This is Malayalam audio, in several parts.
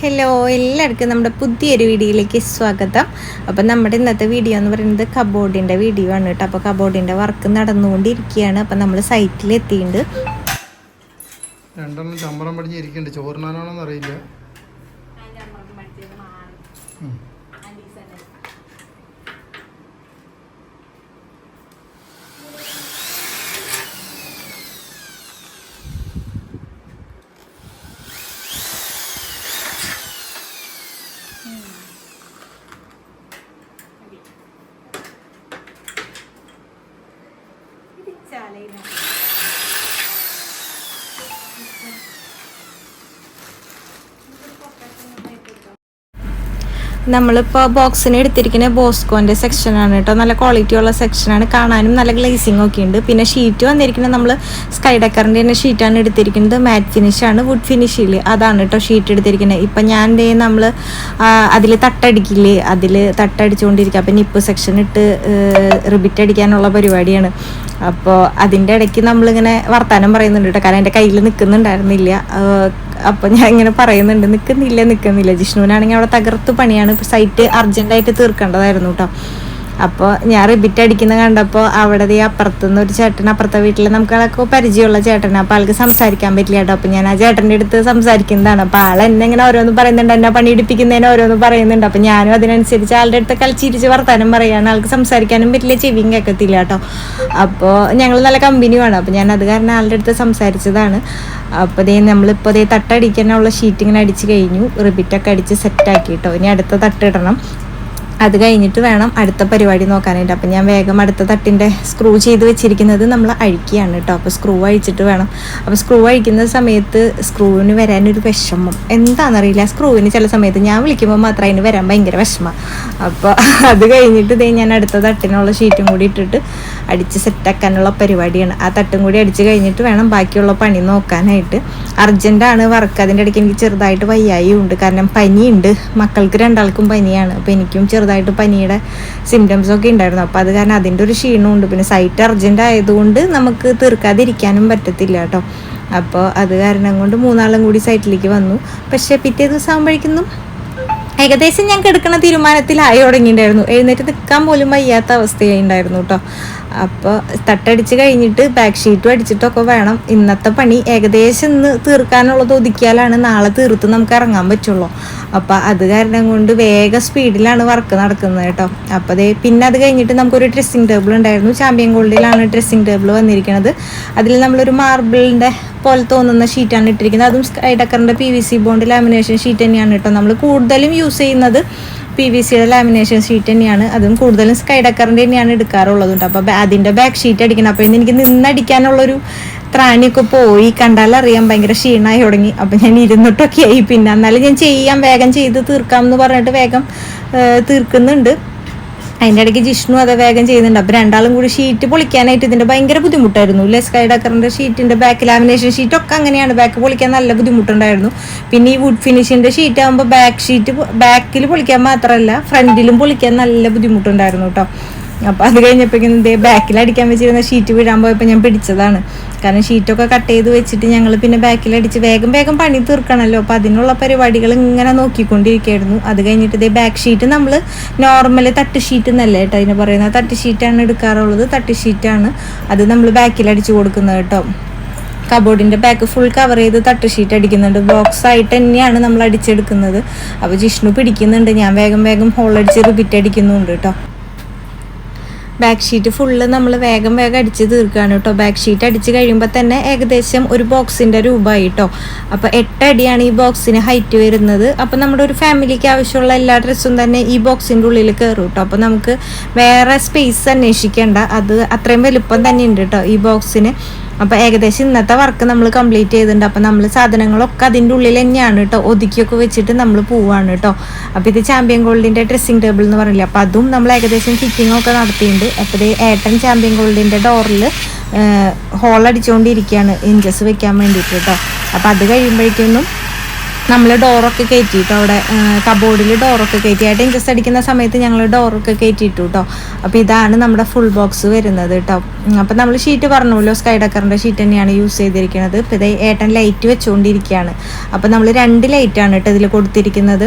ഹലോ എല്ലാവർക്കും നമ്മുടെ പുതിയൊരു വീഡിയോയിലേക്ക് സ്വാഗതം. അപ്പം നമ്മുടെ ഇന്നത്തെ വീഡിയോ എന്ന് പറയുന്നത് കബോർഡിന്റെ വീഡിയോ ആണ് കേട്ടോ. അപ്പോൾ കബോർഡിന്റെ വർക്ക് നടന്നുകൊണ്ടിരിക്കുകയാണ്. അപ്പം നമ്മൾ സൈറ്റിൽ എത്തിയിട്ടുണ്ട് രണ്ടെണ്ണം ചമ്പറം പഠിച്ചിരിക്കുന്നുണ്ട് ചോറിനാണോന്ന് അറിയില്ല നമ്മളിപ്പോൾ ബോക്സിന് എടുത്തിരിക്കുന്ന ബോസ്കോന്റെ സെക്ഷനാണ് കേട്ടോ. നല്ല ക്വാളിറ്റി ഉള്ള സെക്ഷനാണ് കാണാനും നല്ല ഗ്ലേസിംഗ് ഒക്കെ ഉണ്ട്. പിന്നെ ഷീറ്റ് വന്നിരിക്കുന്നത് നമ്മൾ സ്കൈ ഡെക്കറിന്റെ തന്നെ ഷീറ്റാണ് എടുത്തിരിക്കുന്നത്. മാറ്റ് ഫിനിഷാണ് വുഡ് ഫിനിഷിൽ അതാണ് കേട്ടോ ഷീറ്റ് എടുത്തിരിക്കുന്നത്. ഇപ്പം ഞാൻ ദേ നമ്മൾ അതിൽ തട്ടടിക്കില്ലേ? അതിൽ തട്ടടിച്ചുകൊണ്ടിരിക്കുക അപ്പം നിപ്പ് സെക്ഷൻ ഇട്ട് റിബിറ്റ് അടിക്കാനുള്ള പരിപാടിയാണ്. അപ്പോൾ അതിന്റെ ഇടയ്ക്ക് നമ്മളിങ്ങനെ വർത്തമാനം പറയുന്നുണ്ട് കേട്ടോ. കാരണം എന്റെ കയ്യിൽ നിൽക്കുന്നുണ്ടായിരുന്നില്ല അപ്പോൾ ഞാൻ ഇങ്ങനെ പറയുന്നുണ്ട്. നിൽക്കുന്നില്ല നിൽക്കുന്നില്ല ജിഷ്ണുവിനാണെങ്കിൽ അവിടെ തകർത്ത് പണിയാണ്. സൈറ്റ് അർജന്റായിട്ട് തീർക്കേണ്ടതായിരുന്നു കേട്ടോ. അപ്പോൾ ഞാൻ റിബിറ്റ് അടിക്കുന്ന കണ്ടപ്പോൾ അവിടെ ഈ അപ്പുറത്തുനിന്ന് ഒരു ചേട്ടൻ അപ്പുറത്തെ വീട്ടിൽ നമുക്കൊക്കെ പരിചയമുള്ള ചേട്ടനാണ് അപ്പോൾ ആൾക്ക് സംസാരിക്കാൻ പറ്റില്ല കേട്ടോ. അപ്പോൾ ഞാൻ ആ ചേട്ടന്റെ അടുത്ത് സംസാരിക്കുന്നതാണ്. അപ്പോൾ ആൾ എന്നെ ഇങ്ങനെ ഓരോന്ന് പറയുന്നുണ്ട്. എന്നെ പണിയെടുപ്പിക്കുന്നതിന് ഓരോന്ന് പറയുന്നുണ്ട്. അപ്പോൾ ഞാനും അതിനനുസരിച്ച് ആളുടെ അടുത്ത് കളിച്ചിരിച്ച് വർത്താനം പറയുകയാണ് ആൾക്ക് സംസാരിക്കാനും പറ്റില്ല ചെവിയും കേൾക്കത്തില്ല കേട്ടോ. അപ്പോൾ ഞങ്ങൾ നല്ല കമ്പനിയുമാണ്. അപ്പോൾ ഞാൻ അത് കാരണം ആളുടെ അടുത്ത് സംസാരിച്ചതാണ്. അപ്പോൾ ദേ നമ്മളിപ്പോൾ ദേ തട്ടടിക്കാനുള്ള ഷീറ്റ് ഇങ്ങനെ അടിച്ച് കഴിഞ്ഞു. റിബിറ്റൊക്കെ അടിച്ച് സെറ്റാക്കി കേട്ടോ. ഇനി അടുത്ത തട്ടിടണം അത് കഴിഞ്ഞിട്ട് വേണം അടുത്ത പരിപാടി നോക്കാനായിട്ട്. അപ്പം ഞാൻ വേഗം അടുത്ത തട്ടിന്റെ സ്ക്രൂ ചെയ്ത് വെച്ചിരിക്കുന്നത് നമ്മൾ അഴിക്കുകയാണ് കേട്ടോ. അപ്പോൾ സ്ക്രൂ അഴിച്ചിട്ട് വേണം. അപ്പോൾ സ്ക്രൂ അഴിക്കുന്ന സമയത്ത് സ്ക്രൂവിന് വരാനൊരു വിഷമം. എന്താണെന്നറിയില്ല. സ്ക്രൂവിന് ചില സമയത്ത് ഞാൻ വിളിക്കുമ്പോൾ മാത്രം അതിന് വരാൻ ഭയങ്കര വിഷമം. അപ്പോൾ അത് കഴിഞ്ഞിട്ട് ഇതേ ഞാൻ അടുത്ത തട്ടിനുള്ള ഷീറ്റും കൂടി ഇട്ടിട്ട് അടിച്ച് സെറ്റാക്കാനുള്ള പരിപാടിയാണ്. ആ തട്ടും കൂടി അടിച്ച് കഴിഞ്ഞിട്ട് വേണം ബാക്കിയുള്ള പണി നോക്കാനായിട്ട്. അർജന്റാണ് വർക്ക് അതിന്റെ ഇടയ്ക്ക് എനിക്ക് ചെറുതായിട്ട് വയ്യായി ഉണ്ട്. കാരണം പനിയുണ്ട്. മക്കൾക്ക് രണ്ടാൾക്കും പനിയാണ്. അപ്പോൾ എനിക്കും ചെറുതായിട്ട് പനിയുടെ സിംറ്റംസ് ഒക്കെ ഉണ്ടായിരുന്നു. അപ്പോൾ അത് കാരണം അതിന്റെ ഒരു ക്ഷീണവും ഉണ്ട് പിന്നെ സൈറ്റ് അർജന്റ് ആയതുകൊണ്ട് നമുക്ക് തീർക്കാതിരിക്കാനും പറ്റത്തില്ല കേട്ടോ. അപ്പോൾ അത് കാരണം കൊണ്ട് മൂന്നാളും കൂടി സൈറ്റിലേക്ക് വന്നു. പക്ഷേ പിറ്റേ ദിവസം ആകുമ്പോഴേക്കും ഏകദേശം ഞാൻ കിടക്കുന്ന തീരുമാനത്തിലായി തുടങ്ങിയിട്ടുണ്ടായിരുന്നു. എഴുന്നേറ്റ് നിൽക്കാൻ പോലും വയ്യാത്ത അവസ്ഥയായി ഉണ്ടായിരുന്നു കേട്ടോ അപ്പോൾ തട്ടടിച്ച് കഴിഞ്ഞിട്ട് ബാക്ക് ഷീറ്റും അടിച്ചിട്ടൊക്കെ വേണം. ഇന്നത്തെ പണി ഏകദേശം ഇന്ന് തീർക്കാനുള്ളത് ഒതുക്കിയാലാണ് നാളെ തീർത്ത് നമുക്ക് ഇറങ്ങാൻ പറ്റുള്ളൂ. അപ്പോൾ അത് കാരണം കൊണ്ട് വേഗ സ്പീഡിലാണ് വർക്ക് നടക്കുന്നത് കേട്ടോ. അപ്പോൾ അതേ പിന്നെ അത് കഴിഞ്ഞിട്ട് നമുക്കൊരു ഡ്രസ്സിങ് ടേബിൾ ഉണ്ടായിരുന്നു. ചാമ്പ്യൻ ഗോൾഡിലാണ് ഡ്രസ്സിങ് ടേബിൾ വന്നിരിക്കുന്നത് അതിൽ നമ്മളൊരു മാർബിളിന്റെ പോലെ തോന്നുന്ന ഷീറ്റാണ് ഇട്ടിരിക്കുന്നത്. അതും sky ഡക്കറിന്റെ P V C bond lamination sheet തന്നെയാണ് കേട്ടോ. നമ്മൾ കൂടുതലും യൂസ് ചെയ്യുന്നത് പി വി സിയുടെ ലാമിനേഷൻ ഷീറ്റ് തന്നെയാണ്. അതും കൂടുതലും സ്കൈ ഡക്കറിന്റെ തന്നെയാണ് എടുക്കാറുള്ളത് കേട്ടോ. അപ്പോൾ അതിന്റെ ബാക്ക് ഷീറ്റ് അടിക്കണം. അപ്പോൾ എനിക്ക് നിന്നടിക്കാനുള്ളൊരു ത്രാണിയൊക്കെ പോയി കണ്ടാലറിയാം ഭയങ്കര ക്ഷീണമായി തുടങ്ങി. അപ്പം ഞാൻ ഇരുന്നിട്ടൊക്കെ ആയി. പിന്നെ എന്നാലും ഞാൻ ചെയ്യാം. വേഗം ചെയ്ത് തീർക്കാം എന്ന് പറഞ്ഞിട്ട് വേഗം തീർക്കുന്നുണ്ട്. അതിന്റെ ഇടയ്ക്ക് ജിഷ്ണു അത് വേഗം ചെയ്യുന്നുണ്ട്. അപ്പോൾ രണ്ടാളും കൂടി ഷീറ്റ് പൊളിക്കാനായിട്ട് ഇതിന്റെ ഭയങ്കര ബുദ്ധിമുട്ടായിരുന്നു. ഇല്ലേ സ്കൈ ഷീറ്റിന്റെ ബാക്ക് ലാമിനേഷൻ ഷീറ്റ് ഒക്കെ അങ്ങനെയാണ്. ബാക്ക് പൊളിക്കാൻ നല്ല ബുദ്ധിമുട്ടുണ്ടായിരുന്നു. പിന്നെ ഈ വുഡ് ഫിനിഷിന്റെ ഷീറ്റ് ആകുമ്പോൾ ബാക്ക് ഷീറ്റ് ബാക്കിൽ പൊളിക്കാൻ മാത്രമല്ല ഫ്രണ്ടിലും പൊളിക്കാൻ നല്ല ബുദ്ധിമുട്ടുണ്ടായിരുന്നു കേട്ടോ അപ്പോൾ അത് കഴിഞ്ഞപ്പോഴേക്കും ദേ ബാക്കിൽ അടിക്കാൻ വെച്ചിരുന്ന ഷീറ്റ് വീഴാൻ പോയപ്പോൾ ഞാൻ പിടിച്ചതാണ്. കാരണം ഷീറ്റൊക്കെ കട്ട് ചെയ്ത് വെച്ചിട്ട് ഞങ്ങൾ പിന്നെ ബാക്കിലടിച്ച് വേഗം വേഗം പണി തീർക്കണമല്ലോ അപ്പോൾ അതിനുള്ള പരിപാടികൾ ഇങ്ങനെ നോക്കിക്കൊണ്ടിരിക്കുകയായിരുന്നു അത് കഴിഞ്ഞിട്ട് ഇതേ ബാക്ക് ഷീറ്റ് നമ്മൾ നോർമൽ തട്ട് ഷീറ്റ് എന്നല്ല കേട്ടോ അതിന് പറയുന്നത്? തട്ട് ഷീറ്റാണ് എടുക്കാറുള്ളത്. തട്ട് ഷീറ്റാണ് അത് നമ്മൾ ബാക്കിലടിച്ച് കൊടുക്കുന്നത് കേട്ടോ കബോർഡിന്റെ ബാക്ക് ഫുൾ കവർ ചെയ്ത് തട്ട് ഷീറ്റ് അടിക്കുന്നുണ്ട്. ബോക്സ് ആയിട്ട് തന്നെയാണ് നമ്മൾ അടിച്ചെടുക്കുന്നത്. അപ്പോൾ ജിഷ്ണു പിടിക്കുന്നുണ്ട്. ഞാൻ വേഗം വേഗം ഹോളടിച്ച് റിപ്പീറ്റ് അടിക്കുന്നുണ്ട് കേട്ടോ ബാക്ക് ഷീറ്റ് ഫുള്ള് നമ്മൾ വേഗം വേഗം അടിച്ച് തീർക്കുകയാണ് കേട്ടോ. ബാക്ക് ഷീറ്റ് അടിച്ച് കഴിയുമ്പോൾ തന്നെ ഏകദേശം ഒരു ബോക്സിന്റെ രൂപമായി കേട്ടോ. അപ്പോൾ എട്ടടിയാണ് ഈ ബോക്സിന് ഹൈറ്റ് വരുന്നത്. അപ്പോൾ നമ്മുടെ ഒരു ഫാമിലിക്ക് ആവശ്യമുള്ള എല്ലാ ഡ്രസ്സും തന്നെ ഈ ബോക്സിന്റെ ഉള്ളിൽ കയറും കേട്ടോ. അപ്പോൾ നമുക്ക് വേറെ സ്പേസ് അന്വേഷിക്കേണ്ട. അത് അത്രയും വലുപ്പം തന്നെ ഉണ്ട് കേട്ടോ ഈ ബോക്സിന് അപ്പോൾ ഏകദേശം ഇന്നത്തെ വർക്ക് നമ്മൾ കംപ്ലീറ്റ് ചെയ്തിട്ടുണ്ട്. അപ്പോൾ നമ്മൾ സാധനങ്ങളൊക്കെ അതിന്റെ ഉള്ളിൽ തന്നെയാണ് കേട്ടോ ഒതുക്കിയൊക്കെ വെച്ചിട്ട് നമ്മൾ പോവാണ് കേട്ടോ അപ്പോൾ ഇത് ചാമ്പ്യൻ ഗോൾഡിന്റെ ഡ്രസ്സിംഗ് ടേബിൾ എന്ന് പറയില്ല അപ്പോൾ അതും നമ്മൾ ഏകദേശം ഫിറ്റിംഗ് ഒക്കെ നടത്തിയിട്ടുണ്ട്. അപ്പോൾ ഇത് ഏട്ടൻ ചാമ്പ്യൻ ഗോൾഡിന്റെ ഡോറിൽ ഹോൾ അടിച്ചുകൊണ്ടിരിക്കുകയാണ് ഇഞ്ചസ് വെക്കാൻ വേണ്ടിയിട്ട് കേട്ടോ അപ്പോൾ അത് കഴിയുമ്പോഴേക്കൊന്നും നമ്മൾ ഡോറൊക്കെ കയറ്റിയിട്ടോ അവിടെ കബോർഡിൽ ഡോറൊക്കെ കയറ്റി ആയിട്ട് ഇൻട്രസ്റ്റ് അടിക്കുന്ന സമയത്ത് ഞങ്ങൾ ഡോറൊക്കെ കയറ്റിയിട്ടു കേട്ടോ അപ്പോൾ ഇതാണ് നമ്മുടെ ഫുൾ ബോക്സ് വരുന്നത് കേട്ടോ അപ്പോൾ നമ്മൾ ഷീറ്റ് പറഞ്ഞല്ലോ സ്കൈ ഡക്കറിന്റെ ഷീറ്റ് തന്നെയാണ് യൂസ് ചെയ്തിരിക്കുന്നത് ഇപ്പോൾ ഇത് ഏട്ടൻ ലൈറ്റ് വെച്ചുകൊണ്ടിരിക്കുകയാണ് അപ്പോൾ നമ്മൾ രണ്ട് ലൈറ്റാണ് കേട്ടോ ഇതിൽ കൊടുത്തിരിക്കുന്നത്.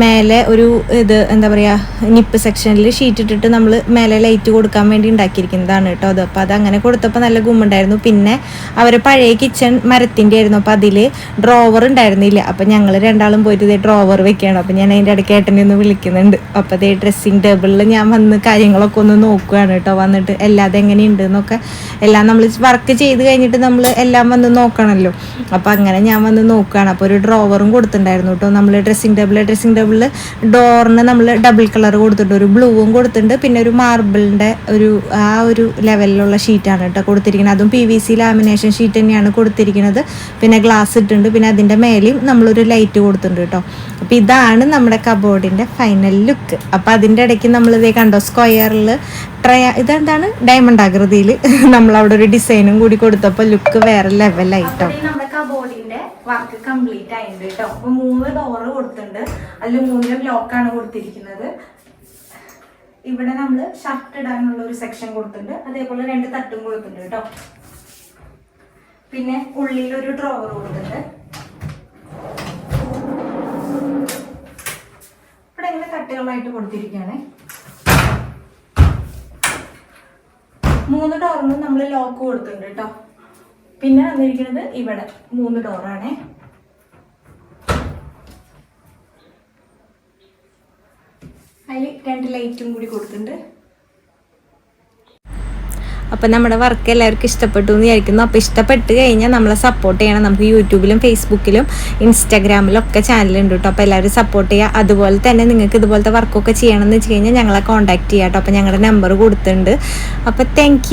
മേലെ ഒരു ഇത് എന്താ പറയുക നിപ്പ് സെക്ഷനിൽ ഷീറ്റ് ഇട്ടിട്ട് നമ്മൾ മേലെ ലൈറ്റ് കൊടുക്കാൻ വേണ്ടി ഉണ്ടാക്കിയിരിക്കുന്നതാണ് കേട്ടോ അത്. അപ്പോൾ അത് അങ്ങനെ കൊടുത്തപ്പോൾ നല്ല ഗുമ്മുണ്ടായിരുന്നു. പിന്നെ അവർ പഴയ കിച്ചൺ മരത്തിന്റെ ആയിരുന്നു അപ്പോൾ അതിൽ ഡ്രോവർ ഉണ്ടായിരുന്നില്ല. അപ്പോൾ ഞങ്ങൾ രണ്ടാളും പോയിട്ട് ഇതേ ഡ്രോവർ വെക്കുകയാണ് അപ്പോൾ ഞാൻ അതിന്റെ ഇടയ്ക്ക് ഏട്ടനെ ഒന്ന് വിളിക്കുന്നുണ്ട്. അപ്പോൾ ഇതേ ഡ്രസ്സിങ് ടേബിളിൽ ഞാൻ വന്ന് കാര്യങ്ങളൊക്കെ ഒന്ന് നോക്കുകയാണ് കേട്ടോ. വന്നിട്ട് എല്ലാം എങ്ങനെയുണ്ട് എന്നൊക്കെ എല്ലാം നമ്മൾ വർക്ക് ചെയ്ത് കഴിഞ്ഞിട്ട് നമ്മൾ എല്ലാം വന്ന് നോക്കണമല്ലോ അപ്പോൾ അങ്ങനെ ഞാൻ വന്ന് നോക്കുകയാണ് അപ്പോൾ ഒരു ഡ്രോവറും കൊടുത്തിട്ടുണ്ടായിരുന്നു കേട്ടോ. നമ്മൾ ഡ്രസ്സിങ് ടേബിൾ ഡ്രസ്സിങ് ടേബിളിൽ ഡോറിന് നമ്മൾ ഡബിൾ കളർ കൊടുത്തിട്ടുണ്ട്. ഒരു ബ്ലൂവും കൊടുത്തിട്ടുണ്ട്. പിന്നെ ഒരു മാർബിളിന്റെ ഒരു ആ ഒരു ലെവലിലുള്ള ഷീറ്റാണ് കേട്ടോ കൊടുത്തിരിക്കുന്നത്. അതും P V C lamination sheet തന്നെയാണ് കൊടുത്തിരിക്കുന്നത്. പിന്നെ ഗ്ലാസ് ഇട്ടുണ്ട് പിന്നെ അതിന്റെ മേലെയും നമ്മളൊരു ലൈറ്റ് കൊടുത്തിട്ടുണ്ട് കേട്ടോ. അപ്പോൾ ഇതാണ് നമ്മുടെ കബോർഡിന്റെ ഫൈനൽ ലുക്ക് അപ്പോൾ അതിന്റെ ഇടയ്ക്ക് നമ്മൾ ഇതേ കണ്ടോ സ്ക്വയറിൽ ട്രയ ഇതെന്താണ്? ഡയമണ്ട് ആകൃതിയിൽ നമ്മളവിടെ ഒരു ഡിസൈനും കൂടി കൊടുത്തപ്പോൾ ലുക്ക് വേറെ ലെവലായിട്ടോ നമ്മുടെ കബോർഡിന്റെ വർക്ക് കംപ്ലീറ്റ് ആയിട്ടുണ്ട് കേട്ടോ. അപ്പൊ മൂന്ന് ഡോറ് കൊടുത്തിട്ടുണ്ട്. അതിൽ മൂന്നിലും ലോക്കാണ് കൊടുത്തിരിക്കുന്നത്. ഇവിടെ നമ്മൾ ഷർട്ട് ഇടാനുള്ള ഒരു സെക്ഷൻ കൊടുത്തിട്ടുണ്ട്. അതേപോലെ രണ്ട് തട്ടും കൊടുത്തിട്ടുണ്ട് കേട്ടോ. പിന്നെ ഉള്ളിൽ ഒരു ഡ്രോവർ കൊടുത്തിട്ടുണ്ട് ഇവിടെ ഇങ്ങനെ കട്ടുകളായിട്ട് കൊടുത്തിരിക്കുകയാണ്. മൂന്ന് ഡോറിനും നമ്മൾ ലോക്ക് കൊടുത്തിട്ടുണ്ട് കേട്ടോ. പിന്നെ വന്നിരിക്കുന്നത് ഇവിടെ മൂന്ന് ഡോറാണേ അതിൽ രണ്ട് ലൈറ്റും കൂടി കൊടുത്തിട്ടുണ്ട്. അപ്പം നമ്മുടെ വർക്ക് എല്ലാവർക്കും ഇഷ്ടപ്പെട്ടു എന്ന് വിചാരിക്കുന്നു. അപ്പോൾ ഇഷ്ടപ്പെട്ട് കഴിഞ്ഞാൽ നമ്മളെ സപ്പോർട്ട് ചെയ്യണം. നമുക്ക് യൂട്യൂബിലും ഫേസ്ബുക്കിലും ഇൻസ്റ്റാഗ്രാമിലും ഒക്കെ ചാനലുണ്ട് കേട്ടോ അപ്പോൾ എല്ലാവരും സപ്പോർട്ട് ചെയ്യുക. അതുപോലെ തന്നെ നിങ്ങൾക്ക് ഇതുപോലത്തെ വർക്കൊക്കെ ചെയ്യണമെന്ന് വെച്ച് കഴിഞ്ഞാൽ ഞങ്ങളെ കോൺടാക്ട് ചെയ്യാം കേട്ടോ അപ്പോൾ ഞങ്ങളുടെ നമ്പർ കൊടുത്തിട്ടുണ്ട്. അപ്പോൾ താങ്ക്